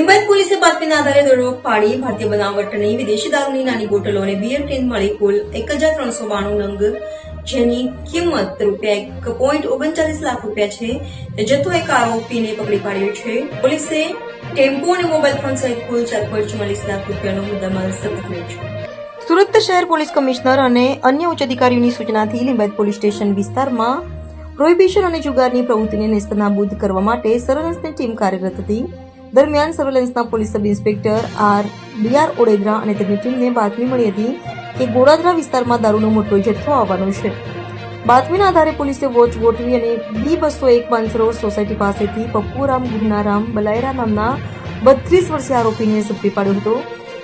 લિંબાયત પોલીસે બાતમીના આધારે દરોડ પાડી ભારતીય બનાવટની વિદેશી દારૂની નાની બોટલો અને બિયર ટીન મળી કુલ એક હજાર ત્રણસો બાણું નંગ, જેની કિંમત રૂપિયા એક પોઈન્ટ ઓગણચાલીસ લાખ રૂપિયા છે. તે જથ્થો એક આરોપીને પકડી પાડ્યો છે. પોલીસે ટેમ્પો અને મોબાઈલ ફોન સહિત કુલ ચાર પોઈન્ટ ચુમ્માલીસ લાખ રૂપિયાનો મુદ્દામાલ જપ્ત કર્યો છે. સુરત શહેર પોલીસ કમિશનર અને અન્ય ઉચ્ચ અધિકારીઓની સૂચનાથી લિંબાયત પોલીસ સ્ટેશન વિસ્તારમાં પ્રોહિબિશન અને જુગારની પ્રવૃત્તિને નેસ્તનાબૂદ કરવા માટે સર્વેલન્સની ટીમ કાર્યરત હતી. દરમિયાન સર્વેલન્સના police sub inspector R D R Odedara અને તેમની ટીમને બાતમી મળી હતી કે ગોડાદરા વિસ્તારમાં દારૂનો મોટો જથ્થો આવવાનો છે. બાતમીના આધારે પોલીસે વોચ ગોઠવી અને બી બસો એક માનસરોવર સોસાયટી પાસેથી પપ્પુરામ ગુનારામ બલાયરા નામના બત્રીસ વર્ષીય આરોપીને ઝડપી પાડ્યો હતો.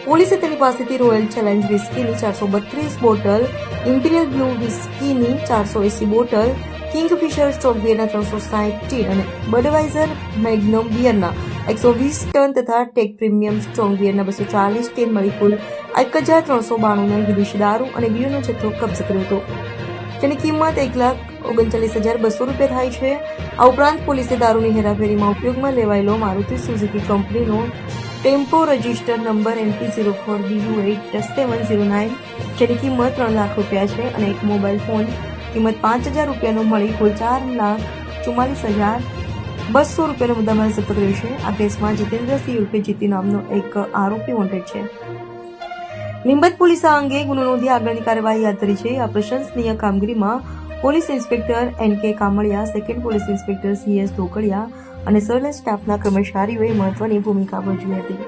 પોલીસે તેની પાસેથી રોયલ ચેલેન્જ વિસ્કીની ચારસો બત્રીસ બોટલ ઇમ્પિરિયલ બ્લુ વિસ્કીની ચારસો એસી બોટલ કિંગફિશર સ્ટોક બિયરના ત્રણસો સાહીઠ ટીન અને બડવાઇઝર મેગ્નમ બિયરના એકસો વીસ ટન તથા ટેક પ્રીમિયમ સ્ટ્રોંગ બિયરના બસો ચાલીસ ટીન મળી કુલ એક હજાર ત્રણસો બાણું વિદેશી દારૂ અને બીયોનો જથ્થો કબજે કર્યો હતો. જેની કિંમત એક લાખ ઓગણચાલીસ હજાર બસો રૂપિયા થાય છે. આ ઉપરાંત પોલીસે દારૂની હેરાફેરીમાં ઉપયોગમાં લેવાયેલો મારુતિ સુઝુકી કંપનીનો tempo register number MP zero four B U eight seven zero nine જેની કિંમત ત્રણ લાખ રૂપિયા છે અને એક મોબાઈલ ફોન કિંમત પાંચ હજાર રૂપિયાનો મળી કુલ ચાર લાખ ચુમ્માલીસ હજાર બસો રૂપિયાનો મુદ્દામાલ જપ્ત કર્યો છે. આ કેસમાં જીતેન્દ્રસિંહ ઉર્ફે જીતી નામનો એક આરોપી વોન્ટેડ છે. લીંબત પોલીસ આ અંગે ગુનો નોંધી આગળની કાર્યવાહી હાથ ધરી છે. આ પ્રશંસનીય કામગીરીમાં police inspector N K Kamaliya, second police inspector C S Dhokadiya અને સર્વેલન્સ સ્ટાફના કર્મચારીઓએ મહત્વની ભૂમિકા ભજવી હતી.